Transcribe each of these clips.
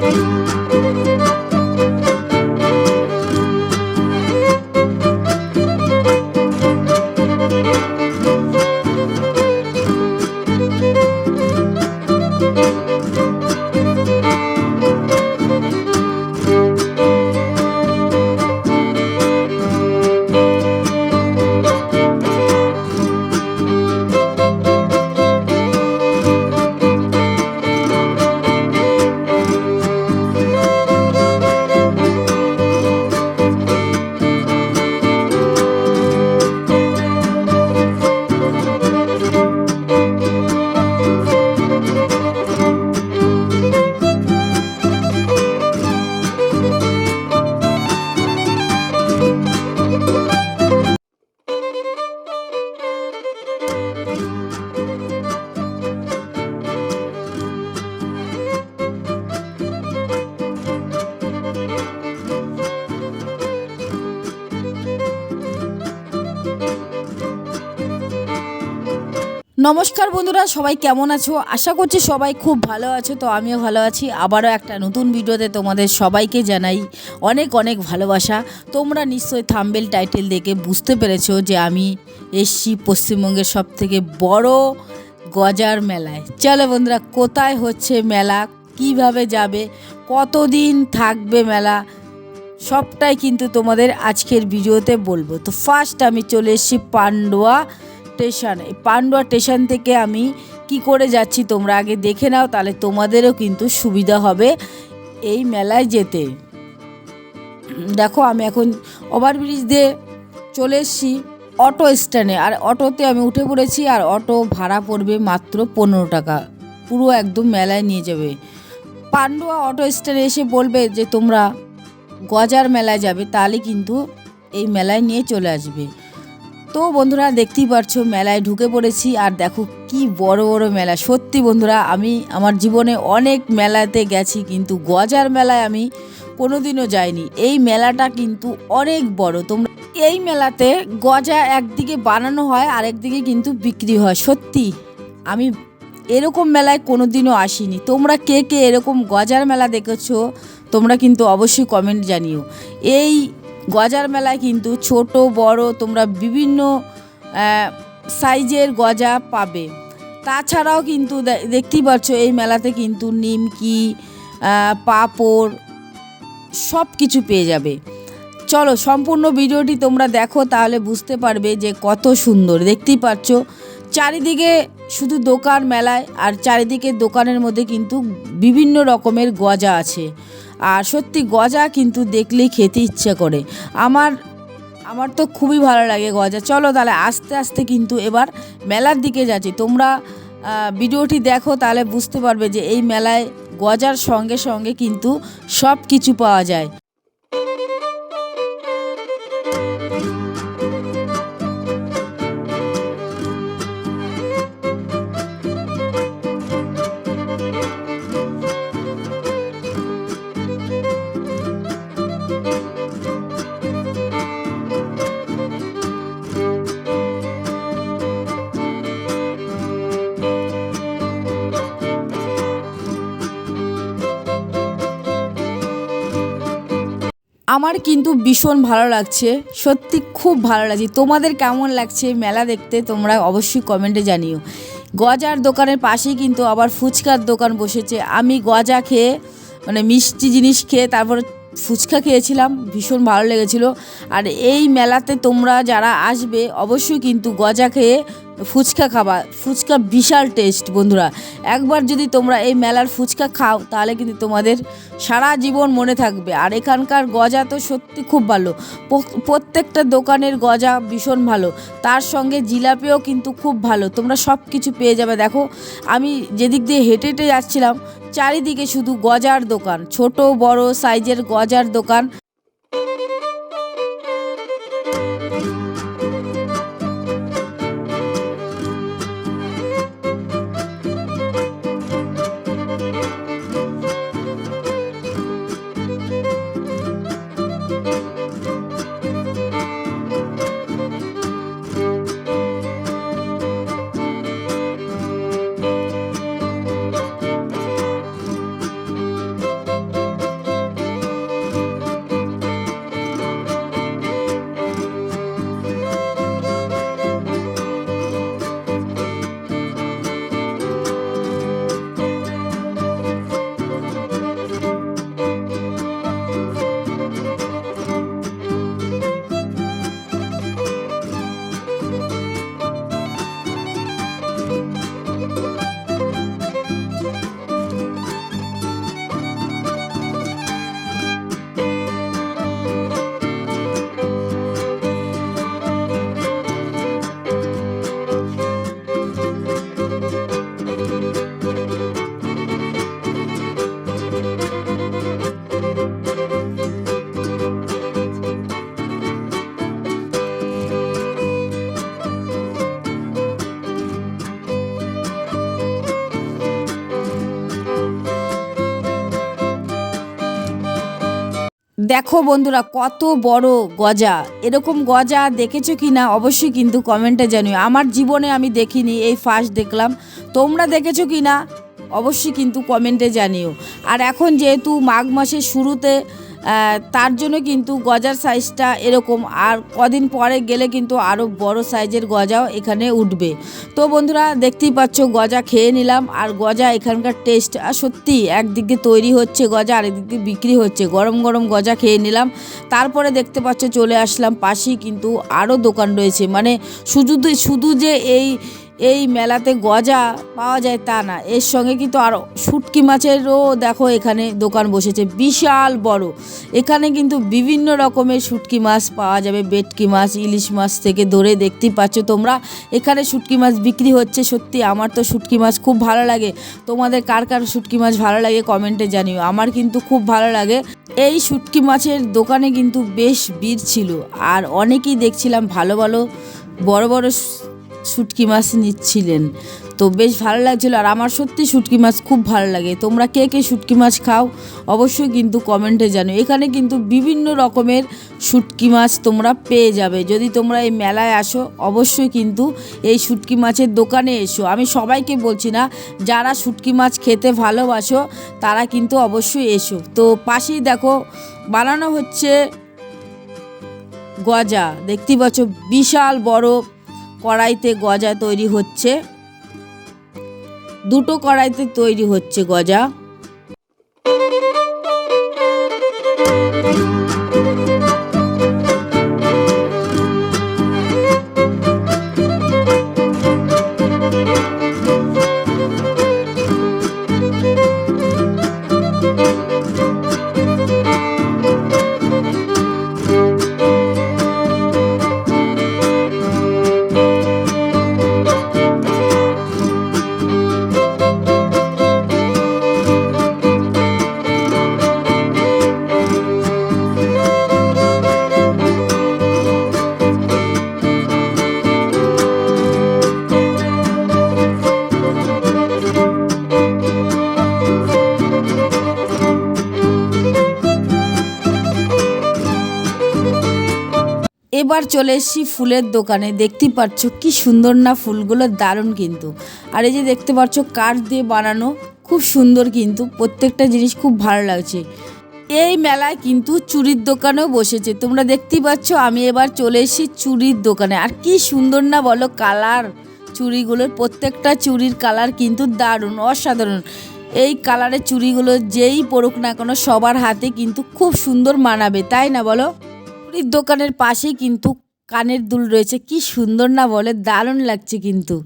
Música নমস্কার বন্ধুরা, সবাই কেমন আছো? আশা করছি সবাই খুব ভালো আছো, তো আমিও ভালো আছি। আবারও একটা নতুন ভিডিওতে তোমাদের সবাইকে জানাই অনেক অনেক ভালোবাসা। তোমরা নিশ্চয়ই থাম্বেল টাইটেল দেখে বুঝতে পেরেছ যে আমি এসছি পশ্চিমবঙ্গের সব থেকে বড় গজার মেলায়। চলো বন্ধুরা, কোথায় হচ্ছে মেলা? কীভাবে যাবে? কতদিন থাকবে মেলা? সবটাই কিন্তু তোমাদের আজকের ভিডিওতে বলব। তো ফার্স্ট আমি চলে এসেছি পান্ডুয়া স্টেশন, এই পান্ডুয়া স্টেশন থেকে আমি কি করে যাচ্ছি তোমরা আগে দেখে নাও, তাহলে তোমাদেরও কিন্তু সুবিধা হবে এই মেলায় যেতে। দেখো আমি এখন ওভারব্রিজ দিয়ে চলে এসেছি অটো স্ট্যান্ডে, আর অটোতে আমি উঠে পড়েছি আর অটো ভাড়া পড়বে মাত্র পনেরো টাকা। পুরো একদম মেলায় নিয়ে যাবে। পান্ডুয়া অটো স্ট্যান্ডে এসে বলবে যে তোমরা গজার মেলায় যাবে, তাহলে কিন্তু এই মেলায় নিয়ে চলে আসবে। তো বন্ধুরা দেখতেই পারছ, মেলায় ঢুকে পড়েছি আর দেখো কি বড় বড় মেলা। সত্যি বন্ধুরা, আমি আমার জীবনে অনেক মেলাতে গেছি, কিন্তু গজার মেলায় আমি কোনোদিনও যাইনি। এই মেলাটা কিন্তু অনেক বড়। তোমরা এই মেলাতে গজা একদিকে বানানো হয়, আরেকদিকে কিন্তু বিক্রি হয়। সত্যি, আমি এরকম মেলায় কোনোদিনও আসিনি। তোমরা কে কে এরকম গজার মেলা দেখেছ, তোমরা কিন্তু অবশ্যই কমেন্ট জানিও। এই গজার মেলায় কিন্তু ছোট, বড় তোমরা বিভিন্ন সাইজের গজা পাবে। তাছাড়াও কিন্তু দেখতেই পাচ্ছ এই মেলাতে কিন্তু নিমকি পাঁপড় সব কিছু পেয়ে যাবে। চলো, সম্পূর্ণ ভিডিওটি তোমরা দেখো, তাহলে বুঝতে পারবে যে কত সুন্দর। দেখতেই পাচ্ছ চারিদিকে শুধু দোকান মেলায় আর চারিদিকে দোকানের মধ্যে কিন্তু বিভিন্ন রকমের গজা আছে। আর সত্যি গজা কিন্তু দেখলেই খেতে ইচ্ছে করে। আমার আমার তো খুবই ভালো লাগে গজা। চলো তাহলে আস্তে আস্তে কিন্তু এবার মেলার দিকে যাচ্ছি। তোমরা ভিডিওটি দেখো তাহলে বুঝতে পারবে যে এই মেলায় গজার সঙ্গে সঙ্গে কিন্তু সব কিছু পাওয়া যায়। আমার কিন্তু ভীষণ ভালো লাগছে। সত্যি খুব ভালো লাগছে। তোমাদের কেমন লাগছে মেলা দেখতে তোমরা অবশ্যই কমেন্টে জানিও। গজার দোকানের পাশেই কিন্তু আবার ফুচকার দোকান বসেছে। আমি গজা খেয়ে মানে মিষ্টি জিনিস খেয়ে তারপর ফুচকা খেয়েছিলাম। ভীষণ ভালো লেগেছিলো। আর এই মেলাতে তোমরা যারা আসবে, অবশ্যই কিন্তু গজা খেয়ে ফুচকা খাবা ফুচকা বিশাল টেস্ট বন্ধুরা। একবার যদি তোমরা এই মেলার ফুচকা খাও, তাহলে কিন্তু তোমাদের সারা জীবন মনে থাকবে। আর এখানকার গজা তো সত্যি খুব ভালো। প্রত্যেকটা দোকানের গজা ভীষণ ভালো। তার সঙ্গে জিলাপিও কিন্তু খুব ভালো। তোমরা সব কিছু পেয়ে যাবে। দেখো, আমি যেদিক দিয়ে হেঁটে হেঁটে যাচ্ছিলাম, চারিদিকে শুধু গজার দোকান। ছোট, বড় সাইজের গজার দোকান। দেখো বন্ধুরা, কত বড় গজা। এরকম গজা দেখেছ কি না, অবশ্যই কিন্তু কমেন্টে জানিও। আমার জীবনে আমি দেখিনি, এই ফার্স্ট দেখলাম। তোমরা দেখেছ কি না, অবশ্যই কিন্তু কমেন্টে জানিও। আর এখন যেহেতু মাঘ মাসের শুরুতে তার জন্য কিন্তু গজার সাইজটা এরকম। আর কদিন পরে গেলে কিন্তু আরও বড় সাইজের গজাও এখানে উঠবে। তো বন্ধুরা, দেখতেই পাচ্ছ, গজা খেয়ে নিলাম। আর গজা এখানকার টেস্ট আর সত্যি একদিকে তৈরি হচ্ছে গজা আরেকদিকে বিক্রি হচ্ছে। গরম গরম গজা খেয়ে নিলাম। তারপরে দেখতে পাচ্ছ, চলে আসলাম পাশেই কিন্তু আরও দোকান রয়েছে। মানে শুধু শুধু যে এই এই মেলাতে গজা পাওয়া যায় তা না। এর সঙ্গে কিন্তু আরও শুটকি মাছেরও দেখো এখানে দোকান বসেছে, বিশাল বড়। এখানে কিন্তু বিভিন্ন রকমের শুটকি মাছ পাওয়া যাবে, বেটকি মাছ, ইলিশ মাছ থেকে ধরে দেখতেই পাচ্ছ তোমরা। এখানে শুটকি মাছ বিক্রি হচ্ছে, সত্যি আমার তো শুটকি মাছ খুব ভালো লাগে। তোমাদের কার কার শুটকি মাছ ভালো লাগে কমেন্টে জানিও, আমার কিন্তু খুব ভালো লাগে। এই শুটকি মাছের দোকানে কিন্তু বেশ ভিড় ছিল, আর অনেকেই দেখছিলাম ভালো ভালো, বড় বড় শুটকি মাছ নিচ্ছিলেন। তো বেশ ভালো লাগছিল। আর আমার সত্যি শুটকি মাছ খুব ভালো লাগে। তোমরা কে কে শুটকি মাছ খাও অবশ্যই কিন্তু কমেন্টে জানো এখানে কিন্তু বিভিন্ন রকমের শুটকি মাছ তোমরা পেয়ে যাবে। যদি তোমরা এই মেলায় আসো, অবশ্যই কিন্তু এই শুটকি মাছের দোকানে এসো। আমি সবাইকে বলছি না, যারা শুটকি মাছ খেতে ভালোবাসো, তারা কিন্তু অবশ্যই এসো। তো পাশেই দেখো, বানানো হচ্ছে গজা। দেখতেই পাচ্ছ, বিশাল বড় কড়াইতে গজা তৈরি হচ্ছে। দুটো কড়াইতে তৈরি হচ্ছে গজা। চলে এসেছি ফুলের দোকানে। দেখতেই পাচ্ছ কি সুন্দর না, ফুলগুলো দারুণ কিন্তু। আর এই যে দেখতে পাচ্ছ কাঠ দিয়ে বানানো, খুব সুন্দর কিন্তু, প্রত্যেকটা জিনিস খুব ভালো লাগছে। এই মেলায় কিন্তু চুরির দোকানেও বসেছে। তোমরা দেখতেই পাচ্ছ আমি এবার চলে এসেছি চুরির দোকানে। আর কি সুন্দর না বলো, কালার। চুড়িগুলোর প্রত্যেকটা চুড়ির কালার কিন্তু দারুণ, অসাধারণ। এই কালারের চুড়িগুলো যেই পড়ুক না কেন, সবার হাতে কিন্তু খুব সুন্দর মানাবে, তাই না বলো? চুড়ির দোকানের পাশেই কিন্তু কানের দুল রয়েছে। কি সুন্দর না বলে দারুণ লাগছে কিন্তু।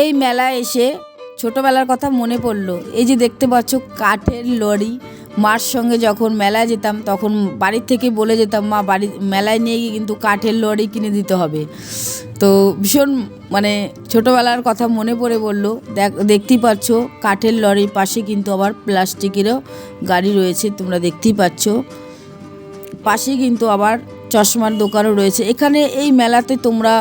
এই মেলায় এসে ছোটোবেলার কথা মনে পড়ল। এই যে দেখতে পাচ্ছ কাঠের লরি। মার সঙ্গে যখন মেলায় যেতাম, তখন বাড়ির থেকে বলে যেতাম, মা, বাড়ি, মেলায় নিয়ে গিয়ে কিন্তু কাঠের লরি কিনে দিতে হবে। তো ভীষণ মানে ছোটোবেলার কথা মনে পড়ে বলল। দেখ, দেখতেই পাচ্ছ কাঠের লরির পাশে কিন্তু আবার প্লাস্টিকেরও গাড়ি রয়েছে, তোমরা দেখতেই পাচ্ছ। পাশে কিন্তু আবার চশমার দোকানও রয়েছে। এখানে এই মেলাতে তোমরা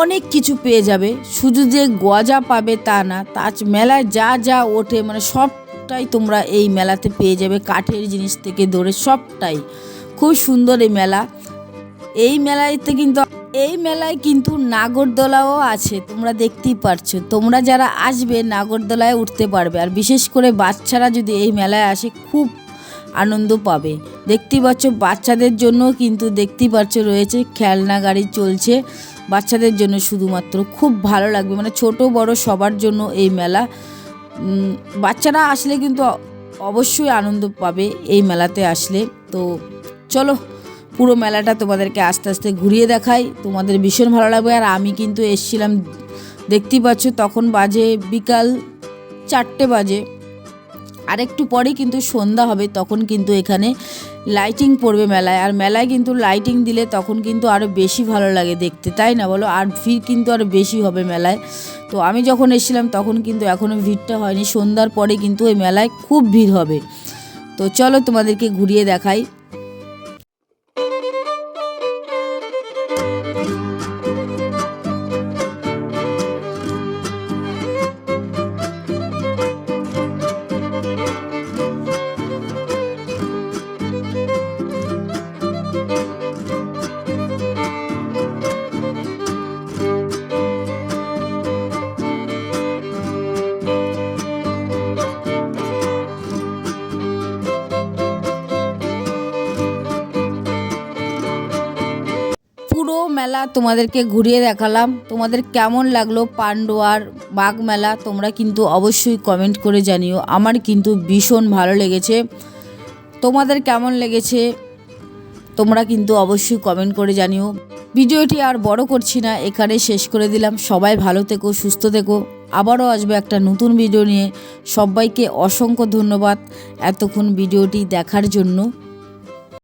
অনেক কিছু পেয়ে যাবে। শুধু যে গজা পাবে তা না, তাজ মেলায় যা যা ওঠে মানে সবটাই তোমরা এই মেলাতে পেয়ে যাবে, কাঠের জিনিস থেকে ধরে সবটাই। খুব সুন্দর এই মেলা। এই মেলাতে কিন্তু, এই মেলায় কিন্তু নাগরদোলাও আছে, তোমরা দেখতেই পারছ। তোমরা যারা আসবে, নাগরদোলায় উঠতে পারবে। আর বিশেষ করে বাচ্চারা যদি এই মেলায় আসে, খুব আনন্দ পাবে। দেখতেই পাচ্ছ, বাচ্চাদের জন্য কিন্তু দেখতেই পাচ্ছ রয়েছে, খেলনা গাড়ি চলছে। বাচ্চাদের জন্য শুধুমাত্র খুব ভালো লাগবে। মানে ছোট, বড় সবার জন্য এই মেলা। বাচ্চারা আসলে কিন্তু অবশ্যই আনন্দ পাবে এই মেলাতে আসলে। তো চলো, পুরো মেলাটা তোমাদেরকে আস্তে আস্তে ঘুরিয়ে দেখাই। তোমাদের ভীষণ ভালো লাগবে। আর আমি কিন্তু এসছিলাম দেখতেই পাচ্ছ, তখন বাজে বিকাল চারটে বাজে। আর একটু পরেই কিন্তু সন্ধ্যা হবে, তখন কিন্তু এখানে লাইটিং পড়বে মেলায়। আর মেলায় কিন্তু লাইটিং দিলে তখন কিন্তু আরও বেশি ভালো লাগে দেখতে, তাই না বলো? আর ভিড় কিন্তু আরও বেশি হবে মেলায়। তো আমি যখন এসেছিলাম তখন কিন্তু এখনও ভিড়টা হয়নি, সন্ধ্যার পরে কিন্তু ওই মেলায় খুব ভিড় হবে। তো চলো তোমাদেরকে ঘুরিয়ে দেখাই। তোমাদেরকে ঘুরিয়ে দেখালাম। তোমাদের কেমন লাগল পান্ডোয়ার বাঘ মেলা? তোমরা কিন্তু অবশ্যই কমেন্ট করে জানিও। আমার কিন্তু ভীষণ ভালো লেগেছে। তোমাদের কেমন লেগেছে? তোমরা কিন্তু অবশ্যই কমেন্ট করে জানিও। ভিডিওটি আর বড় করছি না, এখানে শেষ করে দিলাম। সবাই ভালো থেকো, সুস্থ থেকো। আবারও আসবে একটা নতুন ভিডিও নিয়ে। সবাইকে অসংখ্য ধন্যবাদ এতক্ষণ ভিডিওটি দেখার জন্য।